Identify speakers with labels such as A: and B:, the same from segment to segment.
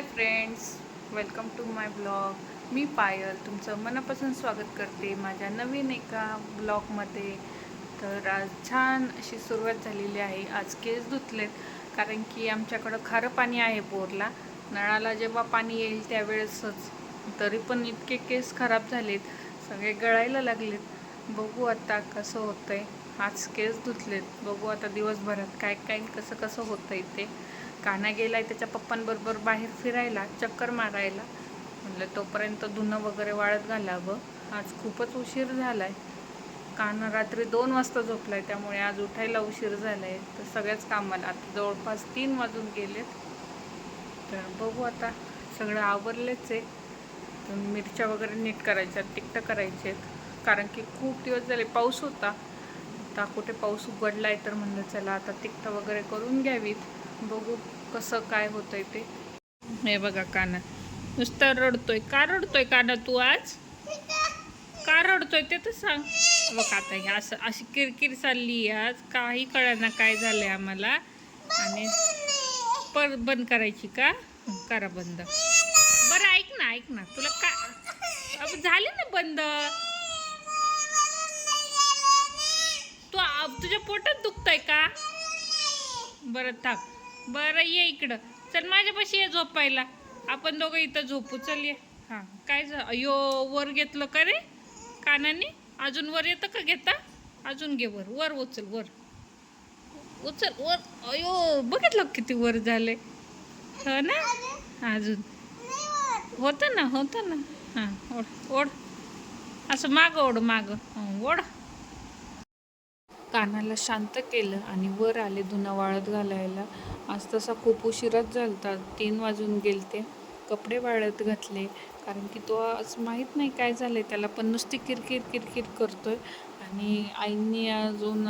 A: Hi friends welcome to my blog मी पायल तुमचं मनापासून स्वागत करते माझ्या नवीन एका ब्लॉगमध्ये तर आज छान अशी सुरुवात झालेली आहे. आज केस धुतलेत कारण की आमच्याकडं खारं पाणी आहे बोरला. नळाला जेव्हा पाणी येईल त्यावेळेसच. तरी पण इतके केस खराब झालेत सगळे गळायला लागलेत. बघू आता कसं होतं आहे आज केस धुतलेत बघू आता दिवसभरात काय काय कसं कसं होतं आहे ते. काना गेलाय त्याच्या पप्पांबरोबर बाहेर फिरायला चक्कर मारायला. म्हणलं तोपर्यंत धुणं वगैरे वाळत घालावं. आज खूपच उशीर झाला आहे काना रात्री दोन वाजता झोपला आहे त्यामुळे आज उठायला उशीर झाला आहे तर सगळ्याच कामाला आता जवळपास तीन वाजून गेलेत. तर बघू आता सगळं आवरलेच आहे. मिरच्या वगैरे नीट करायच्या तिकटं करायचे आहेत कारण की खूप दिवस झाले पाऊस होता. आता कुठे पाऊस उघडलाय तर म्हणलं चला आता तिकटं वगैरे करून घ्यावीत. बघू कसं काय होतंय ते. हे बघा काना. नुसतं रडतोय. का रडतोय काना तू आज? का रडतोय ते तर सांग. बघ आता हे असं अशी किरकिर चालली आहे आज. काही कळना काय झालंय आम्हाला. आणि पर बंद करायची का? करा बंद. बरं ऐक ना ऐक ना. तुला का अब झाली ना बंद? तुझ्या पोटात दुखतंय का? बरं थांब. बरं ये इकडं. चल माझ्यापाशी ये झोपायला. आपण दोघं इथं झोपू. चल ये. हां काय झालं? अयो वर घेतलं का रे? कानाने? अजून वर येतं का घेता? अजून घे वर. वर उचल वर. उचल वर. अयो बघितलं किती वर झाले हो ना? अजून. होतं ना होतं ना. हां ओढ ओढ. असं माग ओढ माग. ओढ. कानाला शांत केलं आणि वर आले धुना वाळत घालायला. आज तसा खूप उशिराच झालता. तीन वाजून गेलते. कपडे वाळत घातले. कारण की तो आज माहीत नाही काय झालंय. त्याला पण नुसती किरकिर किरकिर करतोय. आणि आईंनी अजून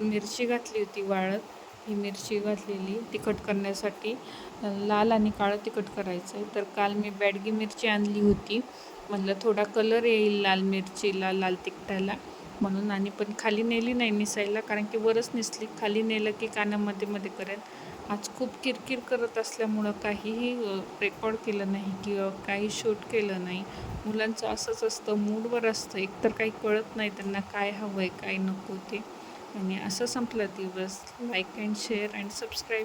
A: मिरची घातली होती वाळत. ही मिरची घातलेली तिखट करण्यासाठी. लाल आणि काळं तिखट करायचं आहे तर काल मी बॅडगी मिरची आणली होती. म्हटलं थोडा कलर येईल लाल मिरचीला लाल तिखटाला. म्हणून आणि पण खाली नेली नाही निसायला कारण की वरच निसली खाली नेलं की कानामध्ये मध्ये करेन. आज खूप किरकिर करत असल्यामुळं काहीही रेकॉर्ड केलं नाही किंवा काही शूट केलं नाही. मुलांचं असंच असतं मूडवर असतं. एकतर काही कळत नाही त्यांना काय हवं आहे काय नको ते. आणि असं संपलं दिवस. Like and share and subscribe